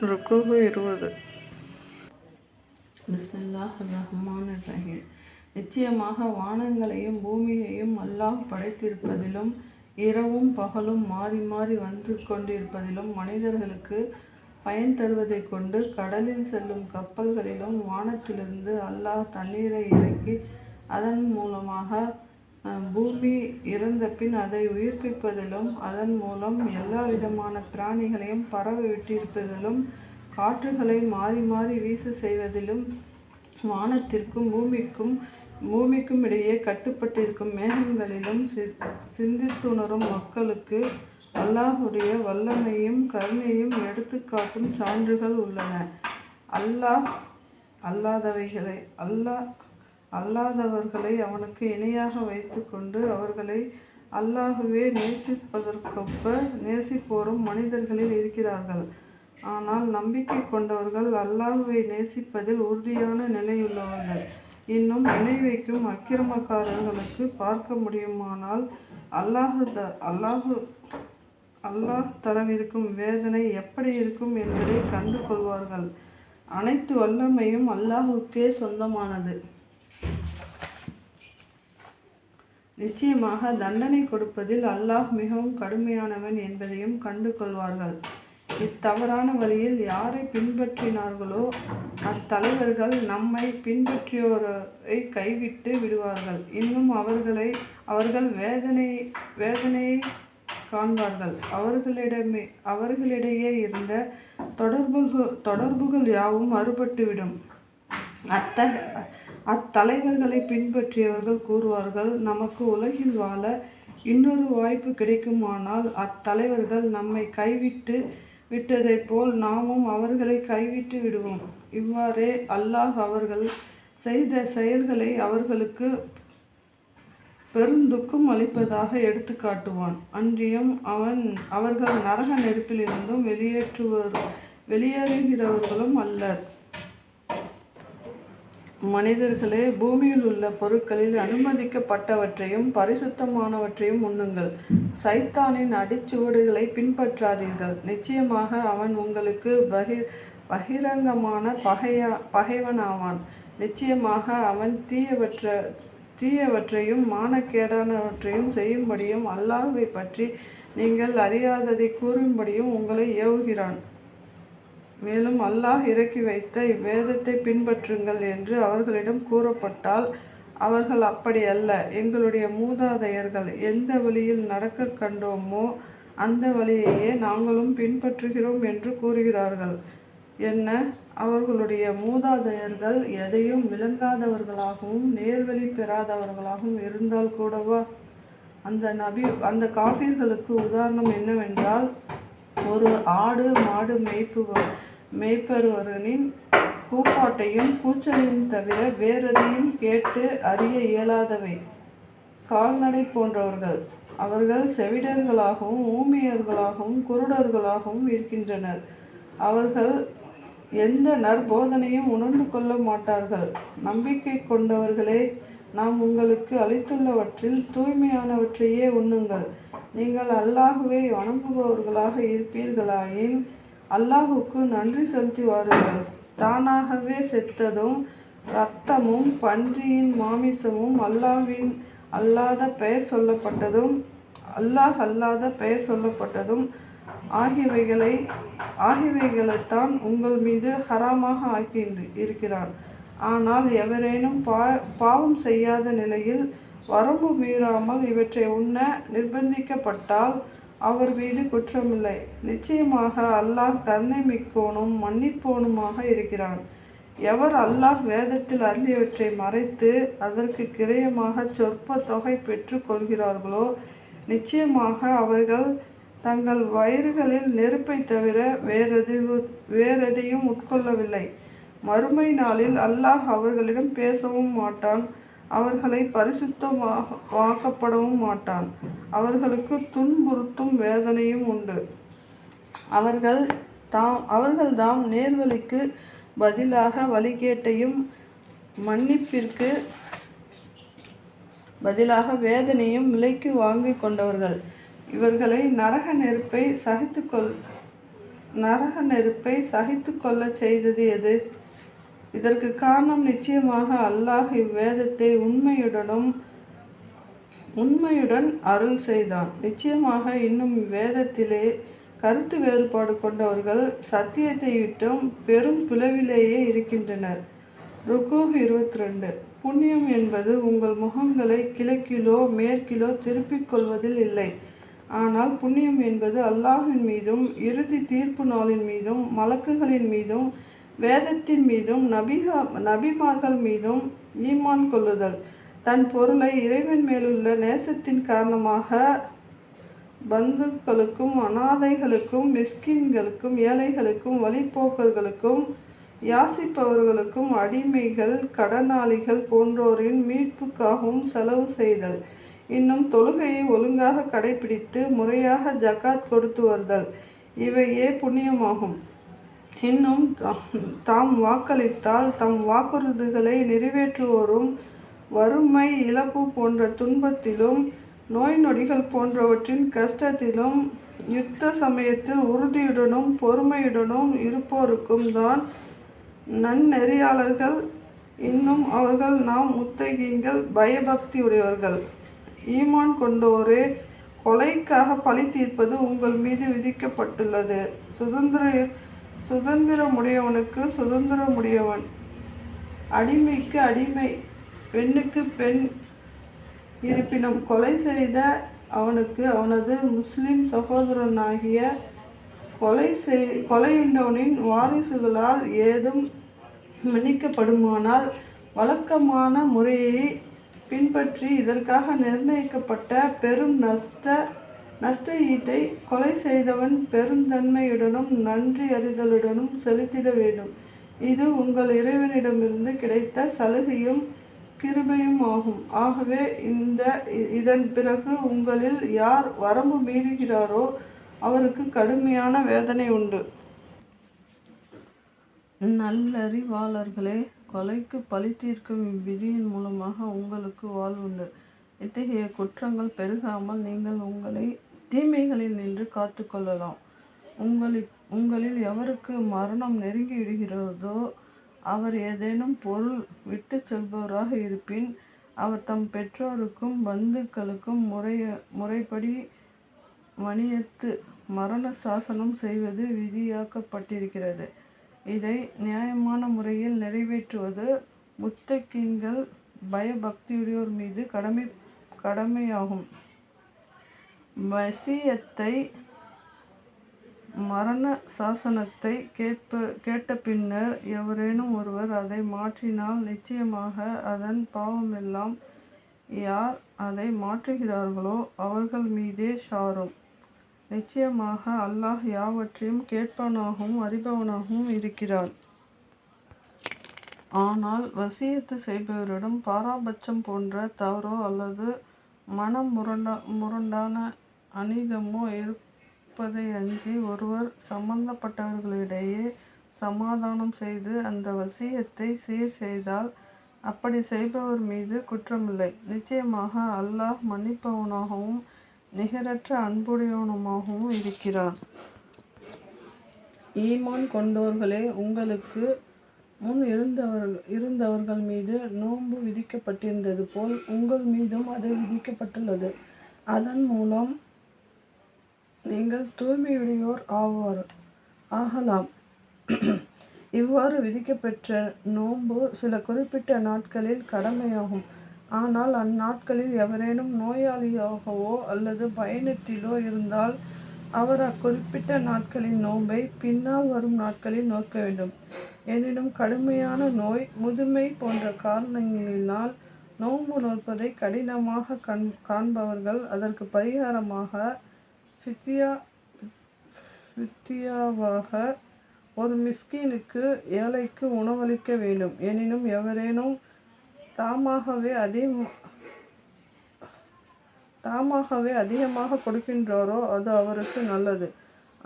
ருக்குகு இருபது பிஸ்மில்லாஹ் ரஹ்மான் ரஹீம் நிச்சயமாக வானங்களையும் பூமியையும் அல்லாஹ் படைத்திருப்பதிலும் இரவும் பகலும் மாறி மாறி வந்து கொண்டிருப்பதிலும் மனிதர்களுக்கு பயன் தருவதைக் கொண்டு கடலில் செல்லும் கப்பல்களிலும் வானத்திலிருந்து அல்லாஹ் தண்ணீரை இறக்கி அதன் மூலமாக பூமி இறந்த பின் அதை உயிர்ப்பிப்பதிலும் அதன் மூலம் எல்லா விதமான பிராணிகளையும் பரவ விட்டிருப்பதிலும் காற்றுகளை மாறி மாறி வீச செய்வதிலும் வானத்திற்கும் பூமிக்கும் பூமிக்கும் இடையே கட்டுப்பட்டிருக்கும் மேகங்களிலும் சி- சிந்தித்துணரும் மக்களுக்கு அல்லாஹுடைய வல்லமையும் கருணையும் எடுத்துக்காட்டும் சான்றுகள் உள்ளன. அல்லாஹ் அல்லாதவைகளை அல்லாஹ் அல்லாதவர்களை அவனுக்கு இணையாக வைத்துக்கொண்டு அவர்களை அல்லாஹுவே நேசிப்பதற்கொப்ப நேசிப்போரும் மனிதர்களில் இருக்கிறார்கள். ஆனால் நம்பிக்கை கொண்டவர்கள் அல்லாஹுவை நேசிப்பதில் உறுதியான நிலையுள்ளவர்கள். இன்னும் இணை வைக்கும் அக்கிரமக்காரர்களுக்கு பார்க்க முடியுமானால் அல்லாஹு த அல்லாஹு அல்லாஹ் தரவிருக்கும் வேதனை எப்படி இருக்கும் என்பதை கண்டு கொள்வார்கள் அனைத்து வல்லமையும் அல்லாஹுக்கே சொந்தமானது. நிச்சயமாக தண்டனை கொடுப்பதில் அல்லாஹ் மிகவும் கடுமையானவன் என்பதையும் கண்டு கொள்வார்கள் இத்தவறான வழியில் யாரை பின்பற்றினார்களோ அத்தலைவர்கள் நம்மை பின்பற்றியோரை கைவிட்டு விடுவார்கள். இன்னும் அவர்களை அவர்கள் வேதனை வேதனையை காண்பார்கள். அவர்களிடமே அவர்களிடையே இருந்த தொடர்புகள் தொடர்புகள் யாவும் அறுபட்டுவிடும். அத்த அத்தலைவர்களை பின்பற்றியவர்கள் கூறுவார்கள் நமக்கு உலகில் வாழ இன்னொரு வாய்ப்பு கிடைக்குமானால் அத்தலைவர்கள் நம்மை கைவிட்டு விட்டதைப் போல் நாமும் அவர்களை கைவிட்டு விடுவோம். இவ்வாறே அல்லாஹ் அவர்கள் செய்த செயல்களை அவர்களுக்கு பெருந்துக்கம் அளிப்பதாக எடுத்து காட்டுவான். அன்றியும் அவன் அவர்கள் நரக நெருப்பிலிருந்தும் வெளியேற்றுவர் வெளியேறுகிறவர்களும் அல்லர். மனிதர்களே பூமியில் உள்ள பொருட்களில் அனுமதிக்கப்பட்டவற்றையும் பரிசுத்தமானவற்றையும் உண்ணுங்கள். சைத்தானின் அடிச்சுவடுகளை பின்பற்றாதீர்கள். நிச்சயமாக அவன் உங்களுக்கு பகிர் பகிரங்கமான பகையா பகைவனாவான். நிச்சயமாக அவன் தீயவற்ற தீயவற்றையும் மானக்கேடானவற்றையும் செய்யும்படியும் அல்லாஹுவை பற்றி நீங்கள் அறியாததை கூறும்படியும் உங்களை ஏவுகிறான். மேலும் அல்லாஹ் இறக்கி வைத்த இவ்வேதத்தை பின்பற்றுங்கள் என்று அவர்களிடம் கூறப்பட்டால் அவர்கள் அப்படி அல்ல. எங்களுடைய மூதாதையர்கள் எந்த வழியில் நடக்க கண்டோமோ அந்த வழியையே நாங்களும் பின்பற்றுகிறோம் என்று கூறுகிறார்கள். என்ன? அவர்களுடைய மூதாதையர்கள் எதையும் விளங்காதவர்களாகவும் நேர்வழி பெறாதவர்களாகவும் இருந்தால் கூடவா? அந்த நபி அந்த காஃபிர்களுக்கு உதாரணம் என்னவென்றால் ஒரு ஆடு மாடு மேய்ப்பு மேய்ப்பவர்களின் கூப்பாட்டையும் கூச்சலையும் தவிர வேறெதையும் கேட்டு அறிய இயலாதவை. கால்நடை போன்றவர்கள். அவர்கள் செவிடர்களாகவும் ஊமியர்களாகவும் குருடர்களாகவும் இருக்கின்றனர். அவர்கள் எந்த நற்போதனையும் உணர்ந்து கொள்ள மாட்டார்கள். நம்பிக்கை கொண்டவர்களே நாம் உங்களுக்கு அளித்துள்ளவற்றில் தூய்மையானவற்றையே உண்ணுங்கள். நீங்கள் அல்லாகவே வணங்குபவர்களாக இருப்பீர்களாயின் அல்லாஹுக்கு நன்றி செலுத்தி வாருங்கள் தானாகவே செத்ததும் இரத்தமும் பன்றியின் மாமிசமும் அல்லாவின் அல்லாத பெயர் சொல்லப்பட்டதும் அல்லாஹ் அல்லாத பெயர் சொல்லப்பட்டதும் ஆகியவைகளை ஆகியவைகளைத்தான் உங்கள் மீது ஹராமாக ஆக்கி இருக்கிறான் ஆனால் எவரேனும் பா பாவம் செய்யாத நிலையில் வரம்பு மீறாமல் இவற்றை உண்ண நிர்பந்திக்கப்பட்டால் அவர் மீது குற்றமில்லை. நிச்சயமாக அல்லாஹ் கருணை மிக்கோனும் மன்னிப்போனுமாக இருக்கிறான். எவர் அல்லாஹ் வேதத்தில் அருளியவற்றை மறைத்து அதற்கு கிரயமாக சொற்ப தொகை பெற்று கொள்கிறார்களோ நிச்சயமாக அவர்கள் தங்கள் வயிறுகளில் நெருப்பை தவிர வேறெது வேறெதையும் உட்கொள்ளவில்லை. மறுமை நாளில் அல்லாஹ் அவர்களிடம் பேசவும் மாட்டான். அவர்களை பரிசுத்தமாக்கப்படவும் மாட்டான். அவர்களுக்கு துன்புறுத்தும் வேதனையும் உண்டு. அவர்கள் தாம் அவர்கள் தாம் நேர்வழிக்கு பதிலாக வழிகேட்டையும் மன்னிப்பிற்கு பதிலாக வேதனையும் விலைக்கு வாங்கி கொண்டவர்கள். இவர்களை நரக நெருப்பை சகித்துக்கொள் நரக நெருப்பை சகித்து கொள்ளச் செய்தது எது? இதற்கு காரணம் நிச்சயமாக அல்லாஹ் இவ்வேதத்தை உண்மையுடனும் உண்மையுடன் அருள் செய்தான். நிச்சயமாக இன்னும் இவ்வேதத்திலே கருத்து வேறுபாடு கொண்டவர்கள் சத்தியத்தை விட்டும் பெரும் பிளவிலேயே இருக்கின்றனர். ருக்கு இருபத்தி ரெண்டு புண்ணியம் என்பது உங்கள் முகங்களை கிழக்கிலோ மேற்கிலோ திருப்பிக் கொள்வதில் இல்லை. ஆனால் புண்ணியம் என்பது அல்லாஹின் மீதும் இறுதி தீர்ப்பு நாளின் மீதும் மலக்குகளின் மீதும் வேதத்தின் மீதும் நபிகா நபிமார்கள் மீதும் ஈமான் கொள்ளுதல். தன் பொருளை இறைவன் மேலுள்ள நேசத்தின் காரணமாக பந்துக்களுக்கும் அனாதைகளுக்கும் மிஸ்கின்களுக்கும் ஏழைகளுக்கும் வழிப்போக்கர்களுக்கும் யாசிப்பவர்களுக்கும் அடிமைகள் கடனாளிகள் போன்றோரின் மீட்புக்காகவும் செலவு செய்தல். இன்னும் தொழுகையை ஒழுங்காக கடைபிடித்து முறையாக ஜகாத் கொடுத்து வருதல். இவையே புண்ணியமாகும். இன்னும் தாம் வாக்களித்தால் தம் வாக்குறுதிகளை நிறைவேற்றுவோரும். வறுமை இழப்பு போன்ற துன்பத்திலும் நோய் நொடிகள் போன்றவற்றின் கஷ்டத்திலும் யுத்த சமயத்தில் உறுதியுடனும் பொறுமையுடனும் இருப்போருக்கும் தான் நன்னெறியாளர்கள். இன்னும் அவர்கள் நாம் முத்தகீங்கள் பயபக்தியுடையவர்கள் ஈமான் கொண்டோரே கொலைக்காக பழி தீர்ப்பது உங்கள் மீது விதிக்கப்பட்டுள்ளது. சுதந்திர சுதந்திரமுடையவனுக்கு சுதந்திரமுடையவன். அடிமைக்கு அடிமை பெண்ணுக்கு பெண் இருப்பினும் கொலை செய்த அவனுக்கு அவனது முஸ்லிம் சகோதரனாகிய கொலை செய் கொலையுண்டவனின் வாரிசுகளால் ஏதும் மன்னிக்கப்படுமானால் வழக்கமான முறையை பின்பற்றி இதற்காக நிர்ணயிக்கப்பட்ட பெரும் நஷ்ட நஷ்ட ஈட்டை கொலை செய்தவன் பெருந்தன்மையுடனும் நன்றி அறிதலுடனும் செலுத்திட வேண்டும். இது உங்கள் இறைவனிடமிருந்து கிடைத்த சலுகையும் கிருபையும் ஆகும். ஆகவே இந்த இதன் பிறகு உங்களில் யார் வரம்பு மீறுகிறாரோ அவருக்கு கடுமையான வேதனை உண்டு. நல்லறிவாளர்களே கொலைக்கு பழி தீர்க்கும் இவ்விதியின் மூலமாக உங்களுக்கு வாழ்வுண்டு இத்தகைய குற்றங்கள் பெருகாமல் நீங்கள் உங்களை தீமைகளில் நின்று காத்து கொள்ளலாம் உங்களில் உங்களில் எவருக்கு மரணம் நெருங்கி விடுகிறதோ அவர் ஏதேனும் பொருள் விட்டு செல்பவராக இருப்பின் அவர் தம் பெற்றோருக்கும் பந்துக்களுக்கும் முறைய முறைப்படி மணியத்து மரண சாசனம் செய்வது விதியாக்கப்பட்டிருக்கிறது. இதை நியாயமான முறையில் நிறைவேற்றுவது முத்தக்கீன்கள் பயபக்தியுடையோர் மீது கடமை கடமையாகும். வசியத்தை மரண சாசனத்தை கேட்ப கேட்ட பின்னர் எவரேனும் ஒருவர் அதை மாற்றினால் நிச்சயமாக அதன் பாவமெல்லாம் யார் அதை மாற்றுகிறார்களோ அவர்கள் மீதே சாரும். நிச்சயமாக அல்லாஹ் யாவற்றையும் கேட்பவனாகவும் அறிபவனாகவும் இருக்கிறான். ஆனால் வசியத்து செய்பவரிடம் பாராபட்சம் போன்ற தவறோ அல்லது மனம் முரண்டா முரண்டான அநீதமோ இருப்பதை அஞ்சி ஒருவர் சம்பந்தப்பட்டவர்களிடையே சமாதானம் செய்து அந்த வசியத்தை சீர் செய்தால் அப்படி செய்பவர் மீது குற்றமில்லை. நிச்சயமாக அல்லாஹ் மன்னிப்பவனாகவும் நிகரற்ற அன்புடையவனுமாகவும் இருக்கிறான். ஈமான் கொண்டோர்களே உங்களுக்கு முன் இருந்தவர்கள் இருந்தவர்கள் மீது நோன்பு விதிக்கப்பட்டிருந்தது போல் உங்கள் மீதும் அது விதிக்கப்பட்டுள்ளது. அதன் மூலம் நீங்கள் தூய்மையுடையோர் ஆவார். ஆகலாம். இவ்வாறு விதிக்கப்பெற்ற நோன்பு சில குறிப்பிட்ட நாட்களில் கடமையாகும். ஆனால் அந்நாட்களில் எவரேனும் நோயாளியாகவோ அல்லது பயணத்திலோ இருந்தால் அவர் அக்குறிப்பிட்ட நாட்களின் நோன்பை பின்னால் வரும் நாட்களில் நோக்க வேண்டும். எனினும் கடுமையான நோய் முதுமை போன்ற காரணங்களினால் நோன்பு நோற்பதை கடினமாக கண் காண்பவர்கள் அதற்கு பரிகாரமாக சித்தியா சித்தியாவாக ஒரு மிஸ்கீனுக்கு ஏழைக்கு உணவளிக்க வேண்டும். எனினும் எவரேனும் தாமாகவே அதிகம் தாமாகவே அதிகமாக கொடுக்கின்றாரோ அது அவருக்கு நல்லது.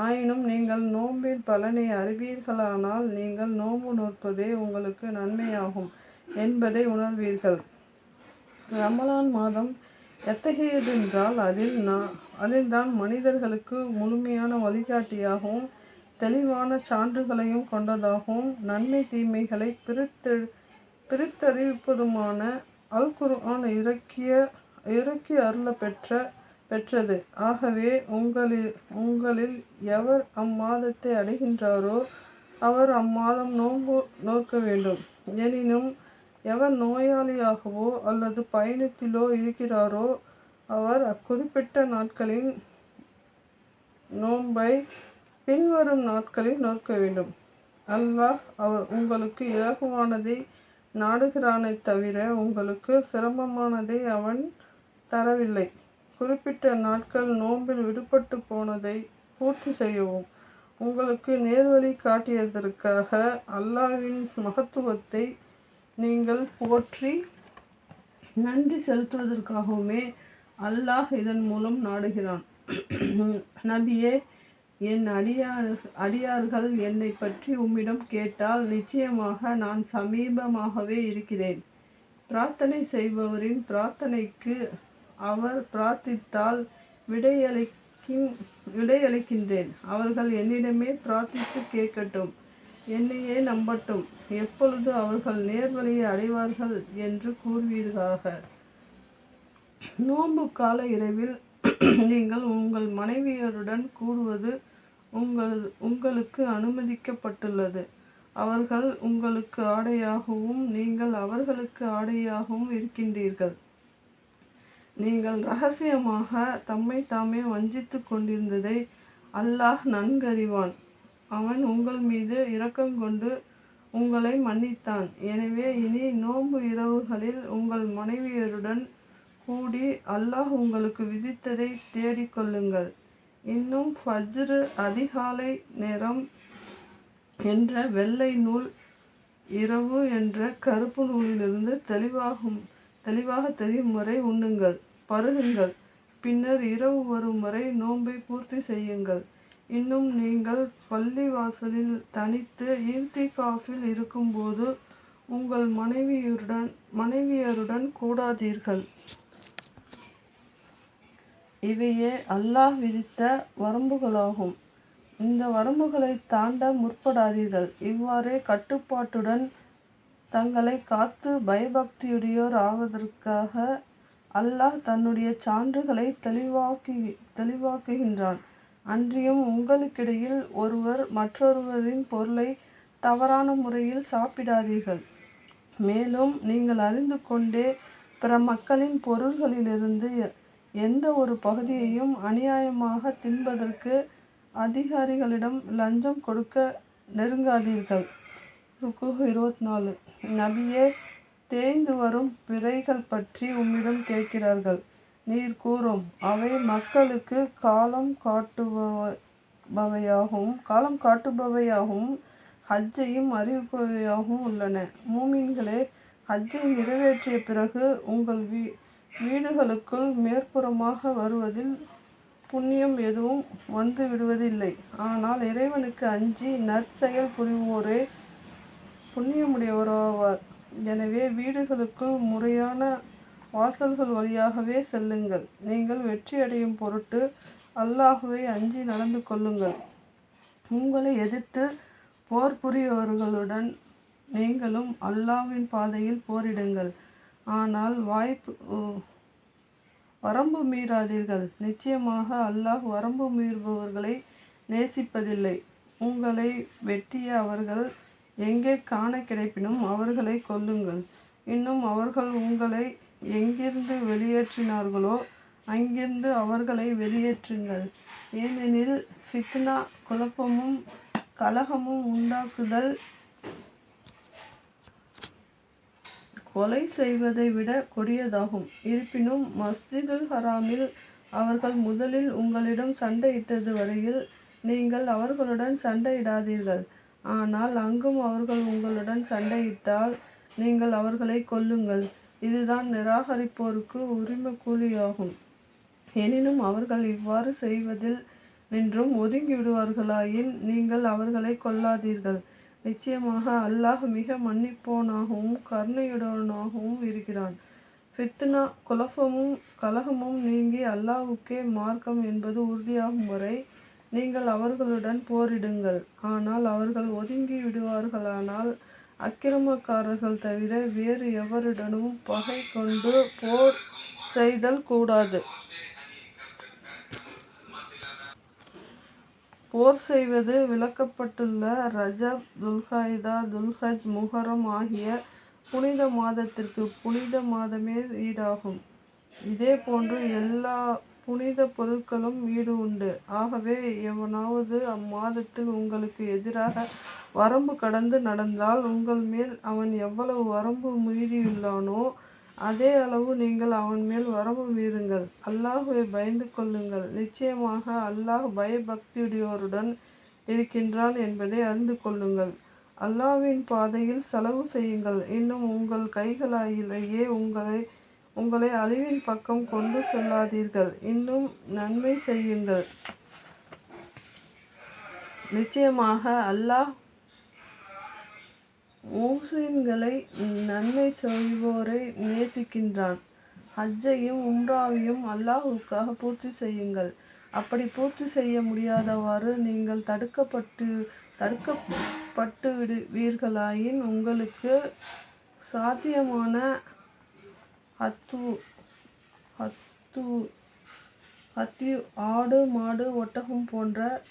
ஆயினும் நீங்கள் நோன்பின் பலனை அறிவீர்களானால் நீங்கள் நோம்பு நோற்பதே உங்களுக்கு நன்மையாகும் என்பதை உணர்வீர்கள். ரமலான் மாதம் எத்தகையதென்றால் அதில் நான் அதில்தான் மனிதர்களுக்கு முழுமையான வழிகாட்டியாகவும் தெளிவான சான்றுகளையும் கொண்டதாகவும் நன்மை தீமைகளை பிரித்து பிரித்தறிவிப்பதுமான அல் குர்ஆன் இறக்கிய இறக்கி அருள பெற்ற பெற்றது. ஆகவே உங்களில் உங்களில் எவர் அம்மாதத்தை அடைகின்றாரோ அவர் அம்மாதம் நோன்பு நோக்க வேண்டும். எனினும் எவர் நோயாளியாகவோ அல்லது பயணத்திலோ இருக்கிறாரோ அவர் அக்குறிப்பிட்ட நாட்களின் நோன்பை பின்வரும் நாட்களில் நோக்க வேண்டும். அல்லாஹ் அவர் உங்களுக்கு இலகுவானதை நாடுகிறானை தவிர உங்களுக்கு சிரமமானதை அவன் தரவில்லை. குறிப்பிட்ட நாட்கள் நோன்பில் விடுபட்டு போனதை பூர்த்தி செய்யவும். உங்களுக்கு நேர்வழி காட்டியதற்காக அல்லாஹ்வின் மகத்துவத்தை நீங்கள் போற்றி நன்றி செலுத்துவதற்காகவுமே அல்லாஹ் இதன் மூலம் நாடுகிறான். நபியே என் அடியார் அடியார்கள் என்னை பற்றி உம்மிடம் கேட்டால் நிச்சயமாக நான் சமீபமாகவே இருக்கிறேன். பிரார்த்தனை செய்பவரின் பிரார்த்தனைக்கு அவர் பிரார்த்தித்தால் விடையளிக்கும் விடையளிக்கின்றேன். அவர்கள் என்னிடமே பிரார்த்தித்து கேட்கட்டும் என்னையே நம்பட்டும். எப்பொழுது அவர்கள் நேர்வழியை அடைவார்கள் என்று கூறுவீர்களாக? நோன்பு கால இரவில் நீங்கள் உங்கள் மனைவியருடன் கூடுவது உங்கள் உங்களுக்கு அனுமதிக்கப்பட்டுள்ளது. அவர்கள் உங்களுக்கு ஆடையாகவும் நீங்கள் அவர்களுக்கு ஆடையாகவும் இருக்கின்றீர்கள். நீங்கள் ரகசியமாக தம்மை தாமே வஞ்சித்துக் கொண்டிருந்ததை அல்லாஹ் நன்கறிவான். அவன் உங்கள் மீது இரக்கம் கொண்டு உங்களை மன்னித்தான். எனவே இனி நோன்பு இரவுகளில் உங்கள் மனைவியருடன் கூடி அல்லாஹ் உங்களுக்கு விதித்ததை தேடிக் கொள்ளுங்கள் இன்னும் ஃபஜ்ரு அதிகாலை நேரம் என்ற வெள்ளை நூல் இரவு என்ற கருப்பு நூலிலிருந்து தெளிவாகும் தெளிவாக தெரியும் வரை உண்ணுங்கள் பருகுங்கள். பின்னர் இரவு வரும் வரை நோன்பை பூர்த்தி செய்யுங்கள். இன்னும் நீங்கள் பள்ளி வாசலில் தனித்து ஈர்த்திகாஃபில் இருக்கும்போது உங்கள் மனைவியுடன் மனைவியருடன் கூடாதீர்கள். இவையே அல்லாஹ் விதித்த வரம்புகளாகும். இந்த வரம்புகளை தாண்ட முற்படாதீர்கள். இவ்வாறே கட்டுப்பாட்டுடன் தங்களை காத்து பயபக்தியுடையோர் ஆவதற்காக அல்லாஹ் தன்னுடைய சான்றுகளை தெளிவாக்கி தெளிவாக்குகின்றான். அன்றியும் உங்களுக்கிடையில் ஒருவர் மற்றொருவரின் பொருளை தவறான முறையில் சாப்பிடாதீர்கள். மேலும் நீங்கள் அறிந்து கொண்டே பிற மக்களின் பொருள்களிலிருந்து எந்த ஒரு பகுதியையும் அநியாயமாக தின்பதற்கு அதிகாரிகளிடம் லஞ்சம் கொடுக்க நெருங்காதீர்கள். ருக்கு இருபத்தி நாலு நபியே தேய்ந்து வரும் பிறைகள் பற்றி உம்மிடம் கேட்கிறார்கள். நீர் கூறும் அவை மக்களுக்கு காலம் காட்டுபவையாகவும் காலம் காட்டுபவையாகவும் ஹஜ்ஜையும் அறிவிப்பவையாகவும் உள்ளன. மூமின்களே ஹஜ்ஜை நிறைவேற்றிய பிறகு உங்கள் வீ வீடுகளுக்குள் மேற்புறமாக வருவதில் புண்ணியம் எதுவும் வந்து விடுவதில்லை. ஆனால் இறைவனுக்கு அஞ்சி நற்செயல் புரிவோரே புண்ணியமுடையவராவார் எனவே வீடுகளுக்குள் முறையான வாசல்கள் வழியாகவே செல்லுங்கள். நீங்கள் வெற்றி அடையும் பொருட்டு அல்லாஹுவை அஞ்சி நடந்து கொள்ளுங்கள். உங்களை எதிர்த்து போர் புரியவர்களுடன் நீங்களும் அல்லாஹ்வின் பாதையில் போரிடுங்கள். ஆனால் வாய்ப்பு வரம்பு மீறாதீர்கள். நிச்சயமாக அல்லாஹ் வரம்பு மீறுபவர்களை நேசிப்பதில்லை. உங்களை வெட்டிய அவர்கள் எங்கே காண கிடைப்பினும் அவர்களை கொல்லுங்கள். இன்னும் அவர்கள் உங்களை எங்கிருந்து வெளியேற்றினார்களோ அங்கிருந்து அவர்களை வெளியேற்றுங்கள். ஏனெனில் ஃபித்னா குழப்பமும் கலகமும் உண்டாக்குதல் கொலை செய்வதை விட கொடியதாகும். இருப்பினும் மஸ்ஜிதுல் ஹராமில் அவர்கள் முதலில் உங்களிடம் சண்டையிட்டது வரையில் நீங்கள் அவர்களுடன் சண்டையிடாதீர்கள். ஆனால் அங்கும் அவர்கள் உங்களுடன் சண்டையிட்டால் நீங்கள் அவர்களை கொல்லுங்கள். இதுதான் நிராகரிப்போருக்கு உரிமை கூலியாகும் எனினும் அவர்கள் இவ்வாறு செய்வதில் நின்றும் ஒதுங்கிவிடுவார்களாயின் நீங்கள் அவர்களை கொல்லாதீர்கள். நிச்சயமாக அல்லாஹ் மிக மன்னிப்போனாகவும் கருணையுடனாகவும் இருக்கிறான். ஃபித்னா குலஃபமும் கலகமும் நீங்கி அல்லாஹ்வுக்கே மார்க்கம் என்பது உறுதியாகும் வரை நீங்கள் அவர்களுடன் போரிடுங்கள். ஆனால் அவர்கள் ஒதுங்கி விடுவார்களானால் அக்கிரமக்காரர்கள் தவிர வேறு எவருடனும் பகை கொண்டு போர் செய்தல் கூடாது. போர் செய்வது விளக்கப்பட்டுள்ள ரஜப் துல்ஹைதா துல்ஹஜ் முஹரம் ஆகிய புனித மாதத்திற்கு புனித மாதமே ஈடாகும். இதே போன்று எல்லா புனித பொருட்களும் ஈடு உண்டு. ஆகவே எவனாவது அம்மாதத்தில் உங்களுக்கு எதிராக வரம்பு கடந்து நடந்தால் உங்கள் மேல் அவன் எவ்வளவு வரம்பு மீறியுள்ளானோ அதே அளவு நீங்கள் அவன் மேல் வரம்பு மீறுங்கள் அல்லாஹுவை பயந்து கொள்ளுங்கள். நிச்சயமாக அல்லாஹ் பயபக்தியுடையோருடன் இருக்கின்றான் என்பதை அறிந்து கொள்ளுங்கள். அல்லாஹ்வின் பாதையில் செலவு செய்யுங்கள். இன்னும் உங்கள் கைகளாயிலேயே உங்களை உங்களை அழிவின் பக்கம் கொண்டு செல்லாதீர்கள். இன்னும் நன்மை செய்யுங்கள். நிச்சயமாக அல்லாஹ் முஹ்சின்களை நன்மை செய்வோரை நேசிக்கின்றான். ஹஜ்ஜையும் உம்ராவையும் அல்லாஹுக்காக பூர்த்தி செய்யுங்கள். அப்படி பூர்த்தி செய்ய முடியாதவாறு நீங்கள் தடுக்கப்பட்டு தடுக்கப்பட்டு விடுவீர்களாயின் உங்களுக்கு சாத்தியமான ஹத்து ஹத்து அத்தி ஆடு மாடு ஒட்டகம் போன்ற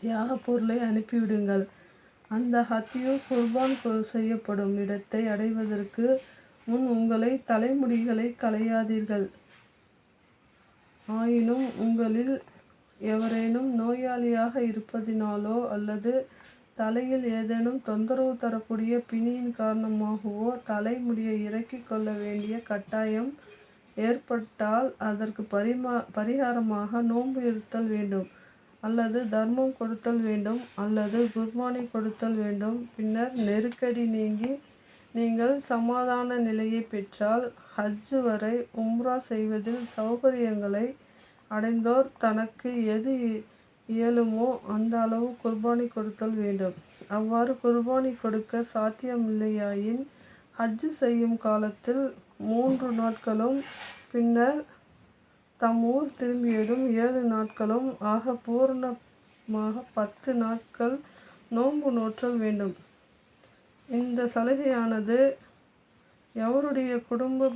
தியாகப் பொருளை அனுப்பிவிடுங்கள். அந்த ஹத்தியு குர்பான் செய்யப்படும் இடத்தை அடைவதற்கு முன் உங்களை தலைமுடிகளை களையாதீர்கள். ஆயினும் உங்களில் எவரேனும் நோயாளியாக இருப்பதினாலோ அல்லது தலையில் ஏதேனும் தொந்தரவு தரக்கூடிய பிணியின் காரணமாகவோ தலைமுடியை இறக்கிக் கொள்ள வேண்டிய கட்டாயம் ஏற்பட்டால் அதற்கு பரிமா பரிகாரமாக நோன்பு இருத்தல் வேண்டும். அல்லது தர்மம் கொடுத்தல் வேண்டும் அல்லது குர்பானி கொடுத்தல் வேண்டும். பின்னர் நெருக்கடி நீங்கி நீங்கள் சமாதான நிலையை பெற்றால் ஹஜ் வரை உம்ரா செய்வதில் சௌகரியங்களை அடைந்தோர் தனக்கு எது இயலுமோ அந்த அளவு குர்பானி கொடுத்தல் வேண்டும். அவ்வாறு குர்பானி கொடுக்க சாத்தியமில்லையாயின் ஹஜ் செய்யும் காலத்தில் மூன்று நாட்களும் பின்னர் தம் ஊர் திரும்பியதும் ஏழு நாட்களும் ஆக பூரணமாக பத்து நாட்கள் நோன்பு நோற்றல் வேண்டும். இந்த சலுகையானது எவருடைய குடும்ப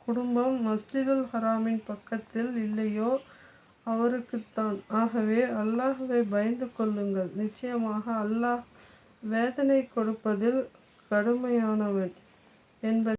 குடும்பம் மஸ்ஜிதுல் ஹராமின் பக்கத்தில் இல்லையோ அவருக்குத்தான் ஆகவே அல்லாஹுவை பயந்து கொள்ளுங்கள். நிச்சயமாக அல்லாஹ் வேதனை கொடுப்பதில் கடுமையானவன் என்பது